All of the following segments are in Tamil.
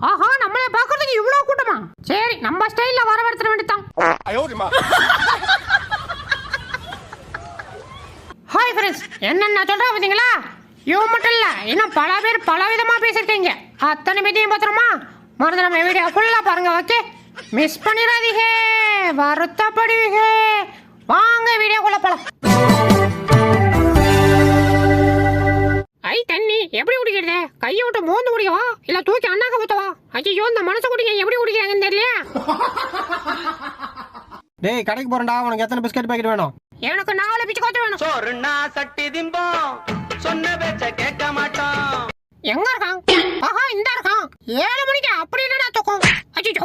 ஆஹா நம்மள பாக்குறதுக்கு இவ்வளவு கூட்டமா? சரி நம்ம ஸ்டைல்ல வரவழைச்சிட வேண்டியதான் ஹாய் ஃப்ரெண்ட்ஸ் என்னென்ன சொல்றா பார்த்தீங்களா இவன் மட்டும் இல்ல இன்னும் பல பேர் பல விதமா பேசியிருக்கீங்க. அத்தனை பேரையும் பத்திரமா மருந்து நம்ம வீடியோ ஃபுல்லா பாருங்க ஓகே மிஸ் பண்ணிடாதீங்க. வருத்தப்படுவீங்க. வாங்க வீடியோக்குள்ள போலாம். தண்ணி எப்படி குடிக்கிறது? கையை விட்டு மோந்து குடிக்கவா இல்ல தூக்கி அண்ணாக்க ஊத்தவா? ஐயோ இந்த மனசு குடிக்க எப்படி குடிக்கிறாங்கன்னு தெரியல டேய் கடைக்கு போறேன்டா. உனக்கு எத்தனை பிஸ்கட் பாக்கெட் வேணும்? எனக்கு நாலு பிச்சு கொத்து வேணும். சோறுனா சட்டி திம்போம். சொன்ன பேச்ச கேட்க மாட்டோம். எங்க இருக்கான்? ஆஹா இந்த இருக்கான். ஏழு மணிக்கு அப்படி என்னடா தூக்கம். அச்சோ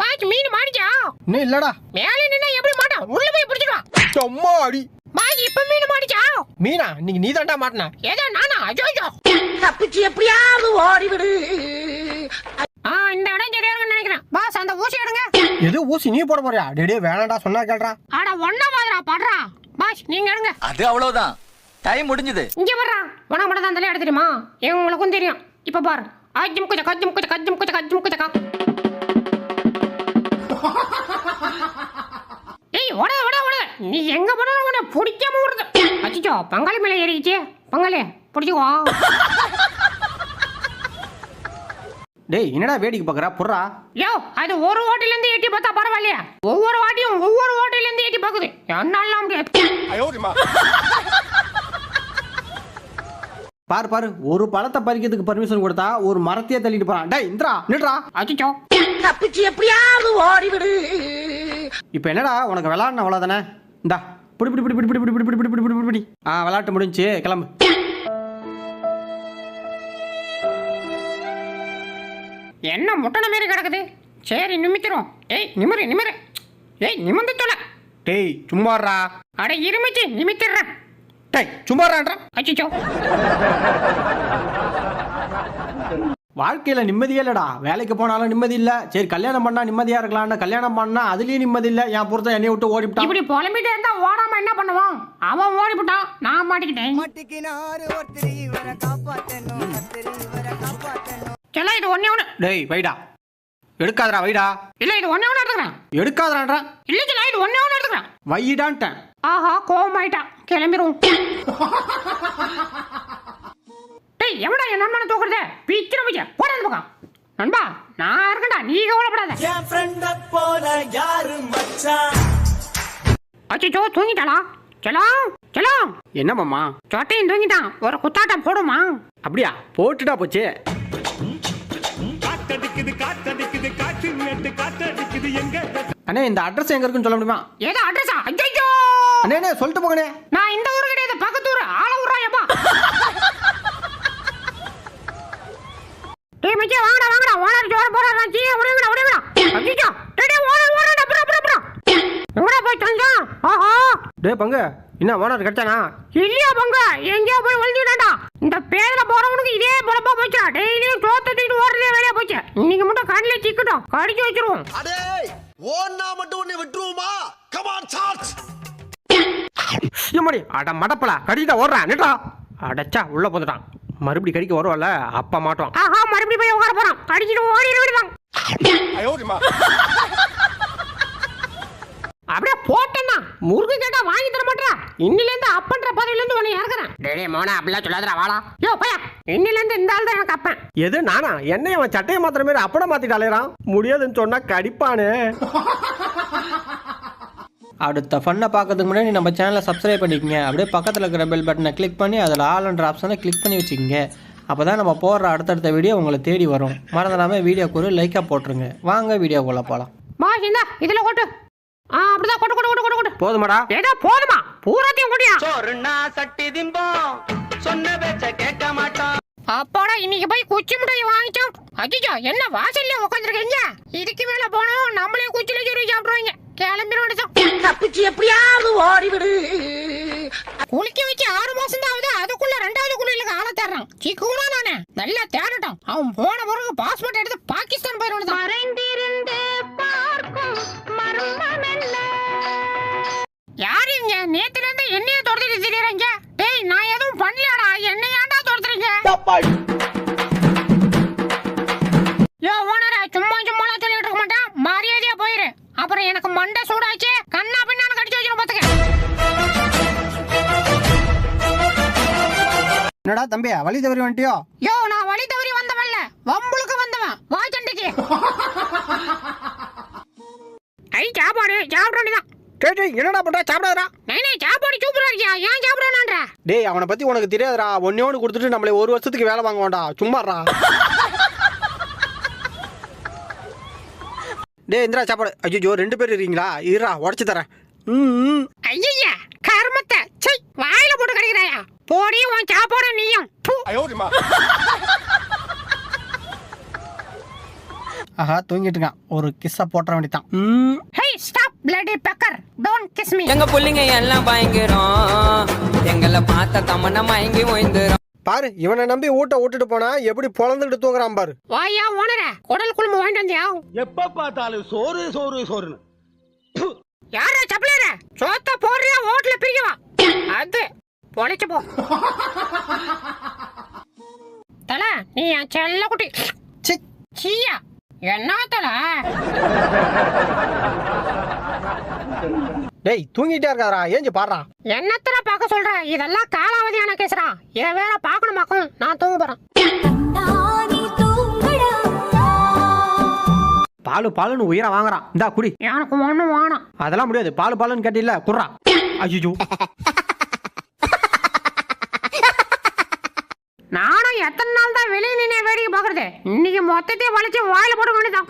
பாய்க்கு மீன் மாடிச்சா இன்னும் இல்லடா. மேலே நின்னா எப்படி மாட்டான்? உள்ள போய் பிடிச்சிடுவான். சும்மா அடி. இப்ப மீன் மாடிச்சா மீனா இன்னைக்கு நீ தான்டா மாட்டின. ஏதோ நானா? அஜோ அஜோ தப்பிச்சு எப்படியாவது ஓடிவிடு. ஆ இந்த இடம் சரியா நினைக்கிறேன். பாஸ் அந்த ஊசி எடுங்க. எது ஊசி? நீ போட போறியா? வேணாம்டா சொன்னா கேள்றா. ஆட ஒன்னா மாதிரா படுறா. பாஸ் நீங்க எடுங்க. அது அவ்வளவுதான். டைம் முடிஞ்சது. இங்க வர்றா உனக்கு மட்டும் தான் தலையாட தெரியுமா? எங்களுக்கும் தெரியும். இப்ப பாரு. அஜ்ஜம் குச்ச கஜ்ஜம் குச்ச கஜ்ஜம் குச்ச கஜ்ஜம் குச்ச கா ஏய் ஓட ஓட ஓட நீ எங்க போனாலும் ஐயோ பங்காளி மேலே ஏறிச்சு பங்காளி பிடிச்சிக்கோ. டேய் என்னடா வேடிக்கை பார்க்குறா? புறா யோ அது ஒரு ஓட்டிலேருந்து எட்டி பார்த்தா பரவாயில்லையா. ஒவ்வொரு வாட்டியும் ஒவ்வொரு ஓட்டிலேருந்து எட்டி பார்க்குது. என்னாலாம் பாரு பாரு ஒரு பழத்தை பறிக்கிறதுக்கு பர்மிஷன் கொடுத்தா ஒரு மரத்தையே தள்ளிட்டு போறான். டேய் இந்திரா நிட்ரா அச்சோ தப்பிச்சு எப்படியாவது ஓடி இப்போ என்னடா உனக்கு விளாட்ன அவ்வளோதானே இந்தா. பிடி பிடி பிடி பிடி பிடி பிடி பிடி பிடி பிடி பிடி. பிடி ஆ விளாட்டு முடிஞ்சுச்சு. கிளம்பு. என்ன முட்டன மாரி கிடக்குது? சரி நிமித்திரும். ஏய் நிமிரு நிமிரு. ஏய் நிமிந்து தொலை. டேய் சும்மாறா அட இருமிச்சு நிமித்திடுறேன் டேய் சும்மாறான்றா அச்சிச்சோ. வாழ்க்கையில நிம்மதியே இல்லடா. வேலைக்கு போனாலும் நிம்மதி இல்ல. சரி கல்யாணம் பண்ணா நிம்மதியா இருக்கலாம்னு கல்யாணம் பண்ணா அதுலயும் நிம்மதி இல்ல. என் பொறுத்த என்னைய விட்டு ஓடிவிட்டான். இப்படி புலம்பிட்டே இருந்தா ஓடாம என்ன பண்ணுவான்? அவன் ஓடிவிட்டான். நான் மாட்டிக்கிட்டேன். மாட்டிக்கினாரு ஒருத்தர் இவரை காப்பாத்தணும். ஒருத்தர் இவரை காப்பாத்தணும். செல்ல இது ஒன்னே ஒண்ணு. டேய் வைடா. எடுக்காதடா வைடா. இல்ல இது ஒன்னே ஒண்ணு எடுத்துக்கிறேன். எடுக்காதடான்றா இல்ல செல்ல இது ஒன்னே ஒண்ணு எடுத்துக்கிறேன். வையிடான்ட்டேன் ஆஹா கோவமாயிட்டான். கிளம்பிரும் டேய் எவடா என் நண்பனை தூக்குறத? பிச்சிர பிச்ச போட அந்த பக்கம். நண்பா நான் இருக்கேன்டா நீ கவலைப்படாத. என் ஃப்ரெண்ட போல யாரு மச்சான் அச்சோ தூங்கிட்டாளா? செலாம் செலாம் என்ன மாமா? சொட்டையும் தூங்கிட்டான். ஒரு குத்தாட்டம் போடுமா? அப்படியா? போட்டுட்டா போச்சு. காத்தடிக்குது காத்தடிக்குது காற்று மேட்டு காத்தடிக்குது எங்க? அண்ணே இந்த அட்ரஸ் எங்க இருக்குன்னு சொல்ல முடியுமா? ஏதோ அட்ரஸா ஐயோ அண்ணே அண்ணே சொல்லிட்டு போங்கண்ணே. நான் இந்த ஊரு கிடையாது பக்கத்து ஊரு ஆள ஊரா எப்பா டேய் மச்சான் வாங்கடா. வாங்கடா ஓனர் ஜோர போறா ஜீ உடங்கடா உடங்கடா அஜிஜோ டேய் டேய் ஓனர் ஓனர் அப்புறம் அப்புறம் அப்புறம் எங்கடா போய் தங்க? ஆஹா. டேய் பங்கு. என்ன ஓனர் கிடைச்சானா? இல்லையா பங்க. எங்கேயோ போய் ஒளிஞ்சுடாடா இந்த பேர்ல போறவனுக்கு இதே பொழப்பா போச்சுடா டெய்லியும் சோத்த தூக்கிட்டு ஓடுறதே வேலையா போச்சு. இன்னைக்கு மட்டும் கண்ணில் சிக்கட்டும். கடிச்சு வச்சிருவோம். அடே ஓன்னா மட்டும் உன்னை விட்டுருவோமா? கமான் சார்ஜ் அட மடப்பலா கடிக்கிட்ட ஓடுறான் நிட்டா அடச்சா உள்ள போந்துட்டான் மறுபடி கடிக்க வரும்ல அப்ப மாட்டோம். ஆஹா மறுபடி போய் உட்கார போறோம் கடிச்சிட்டு ஓடி விடுவாங்க அப்படியே போட்டேன்னா முருகு கேட்டா வாங்கி தர மாட்டா. இன்னில இருந்து அப்பன்ற பதவியில இருந்து உன்னை இறக்குறேன். டேய் மோனா அப்படிலாம் சொல்லாதடா வாடா. யோ பையா இன்னில இருந்து இந்த ஆள் தான் எனக்கு அப்பன். எது நானா? என்னைய அவன் சட்டையை மாத்திர மாதிரி அப்பட மாத்திட்டாலேறான் முடியாதுன்னு சொன்னா கடிப்பானு. அடுத்த ஃபன்னை பார்க்கறதுக்கு முன்னாடி நம்ம சேனலை சப்ஸ்கிரைப் பண்ணிக்கங்க. அப்படியே பக்கத்தில் இருக்கிற பெல் பட்டனை கிளிக் பண்ணி அதில் ஆல்ன்ற ஆப்ஷனை கிளிக் பண்ணி வச்சுக்கோங்க. அப்போ தான் நம்ம போடுற அடுத்தடுத்த வீடியோ உங்களை தேடி வரும். மறந்துடாமல் வீடியோக்கு ஒரு லைக்காக போட்டுருங்க. வாங்க வீடியோக்குள்ளே போகலாம் இந்தா இதுல கொட்டு. ஆ அப்படிதான் கொட்டு கொட்டு கொட்டு கொட்டு கொட்டு. போதுமாடா. ஏதோ போதுமா? பூராத்தையும் கொடியா சோறுனா சட்டி திம்போம். சொன்ன பேச்ச கேட்க மாட்டோம். அப்பாடா இன்னைக்கு போய் குச்சி முட்டையை வாங்கிச்சோம் அஜிஜோ என்ன வாசல்ல உட்காந்துருக்கீங்க இதுக்கு மேல போனோம் நம்மளே குச்சில சொல்லி சாப்பிடுவாங்க கிளம்பிடும் தப்பிச்சு எப்படியாவது ஓடிவிடு குளிக்க வச்சு ஆறு மாசம் தான் ஆகுது அதுக்குள்ள ரெண்டாவது குளியலுக்கு ஆள தேடுறான். சிக்குனா நானே. நல்லா தேடட்டும். அவன் போன பிறகு பாஸ்போர்ட் எடுத்து பாகிஸ்தான் போயிடுவான் மறைந்திருந்து பார்க்கும் யாரு இங்க நேத்துல இருந்து என்னைய துரத்திட்டு திரியறீங்க. டேய் நான் எதுவும் பண்ணலடா என்னை ஏன்டா துரத்துறீங்க என்னடா தம்பி வழி தவறி வந்துட்டியோ? யோ நான் வழி தவறி வந்தவன்ல. வம்புளுக்கு வந்தவன். வா சண்டைக்கு. ஐ சாப்பாடு சாப்பிட வேண்டியதான் டேய் டேய் என்னடா பண்ற? சாப்பிடாதடா. நைனே சாப்பாடு சூப்பரா இருக்கியா? ஏன் சாப்பிடணுன்ற டேய் அவனை பத்தி உனக்கு தெரியாதுடா. ஒன்னே ஒன்று கொடுத்துட்டு நம்மளை ஒரு வருஷத்துக்கு வேலை வாங்க வேண்டாம். சும்மாடா. டேய் இந்திரா சாப்பாடு. ஐயோ ரெண்டு பேர் இருக்கீங்களா? இருடா உடச்சி தரேன். ம் ம். ஐயா கருமத்தை. சை வாயில போட்டு கடிக்கிறாயா போடி உன் சாப்பாடு ஆஹா தூங்கிட்டு இருக்கான். ஒரு கிஸ்ஸை போட்டுற வேண்டியதான் hey stop bloody beggar don't kiss me எங்க புள்ளைங்க எல்லாம் பயங்கரம். எங்களை பார்த்த தமன்னா மயங்கி ஓய்ந்துரும். பாரு இவனை நம்பி ஊட்ட விட்டுட்டு போனா எப்படி பொழந்துட்டு தூங்குறான் பாரு. வாயா ஓனர குடல் குழும்பு வாங்கிட்டு வந்தியா? எப்ப பார்த்தாலும் சோறு சோறு சோறுன்னு. யாரா சப்பலேர சோத்த போடுறியா ஓட்டுல பிரிக்கவா அது. பொழைச்சு போ. தல நீ என் செல்ல குட்டி. சீயா. என்ன தல? டேய் தூங்கிட்டே இருக்காதடா. ஏஞ்சி பாடுறா. என்னத்தர பார்க்க சொல்ற? இதெல்லாம் காலாவதியான கேசுடா இதை வேற பார்க்கணுமாக்கும் நான் தூங்க போறேன். பாலு பாலுன்னு உயிரை வாங்குறான். இந்தா குடி. எனக்கு ஒண்ணும் வேணாம். அதெல்லாம் முடியாது. பாலு பாலுன்னு கேட்டில குர்றா ஐயோ எத்தனை நாள் தான் வெளியே நின்று வேடிக்கை பார்க்கறது? இன்னைக்கு மொத்தத்தையும் வளைச்சு வாயில போட வேண்டியதான்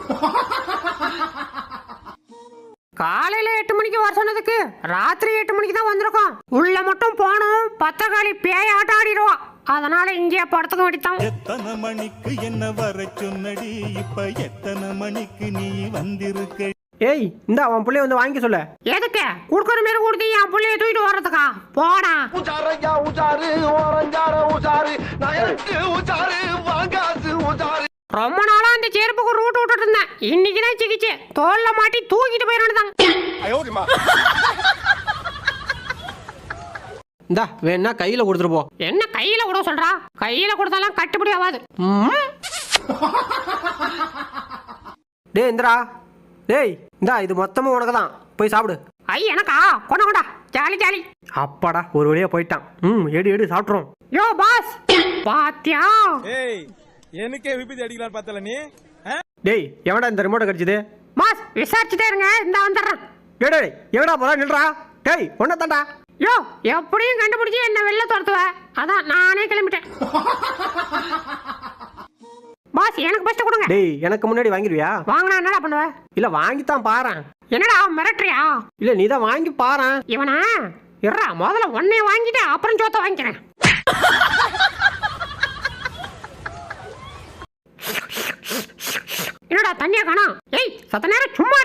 காலையில எட்டு மணிக்கு வர சொன்னதுக்கு ராத்திரி எட்டு மணிக்கு தான் வந்திருக்கோம். உள்ள மட்டும் போனோம். பத்தகாளி பேய் ஆட்டம் ஆடிடுவோம் அதனால இங்கே படுத்துக்க வேண்டித்தான் எத்தனை மணிக்கு என்ன வர சொன்னடி? இப்ப எத்தனை மணிக்கு நீ வந்திருக்க ஏய் இந்த அவன் பிள்ளைய வந்து வாங்கி சொல்ல. எதுக்கு? குடுக்கற மாரி கொடுத்து என் பிள்ளைய தூக்கிட்டு வர்றதுக்கா? போடா. உச்சாரையா உச்சாரு ஓரஞ்சார உச்சாரு நயனுக்கு உச்சாரு வாங்காசு உச்சாரு ரொம்ப நாளா அந்த செருப்புக்கு ரூட் விட்டுட்டு இருந்தேன். இன்னைக்கு தான் சிகிச்சை. தோல்ல மாட்டி தூக்கிட்டு போயிடணும் இந்தா வேணா கையில கொடுத்துட்டு போ. என்ன கையில கூட சொல்றா? கையில கொடுத்தாலாம் கட்டுப்படி ஆகாது. ம். டேய் இந்திரா டேய் இந்தா இது மொத்தமும் உனக்கு தான் போய் சாப்பிடு. ஐ எனக்கா? கொண்டா கொண்டா. Jolly jolly. அப்பாடா ஒரு வழியா போயிட்டான். ம் எடு எடு சாப்பிட்றோம் யோ பாஸ் பாத்தியா? ஏய் எனக்கே விபத்து அடிக்கலாம் பார்த்தல நீ? டேய் எவன்டா இந்த ரிமோட்டை கடிச்சது? பாஸ் விசாரிச்சுட்டே இருங்க. இந்த வந்துடுறேன். டேய் டேய் எவடா போறா நில்றா? டேய் ஒன்ன தாண்டா யோ எப்படியும் கண்டுபிடிச்சு என்ன வெளில துரத்துவ? அதான் நானே கிளம்பிட்டேன். பாஸ் எனக்கு ஃபர்ஸ்ட் கொடுங்க. டேய் எனக்கு முன்னாடி வாங்கிடுவியா வாங்கினா என்னடா பண்ணுவ? இல்ல வாங்கித்தான் பாறேன். என்னடா மிரட்டுறியா? இல்ல நீ தான் வாங்கி பாறேன். இவனா? இருடா முதல்ல ஒன்னே வாங்கிட்டு அப்புறம் சோத்த வாங்கிக்கிறேன். என்னடா தண்ணியா காணோம்? ஏய் சத்த நேரம் சும்மா.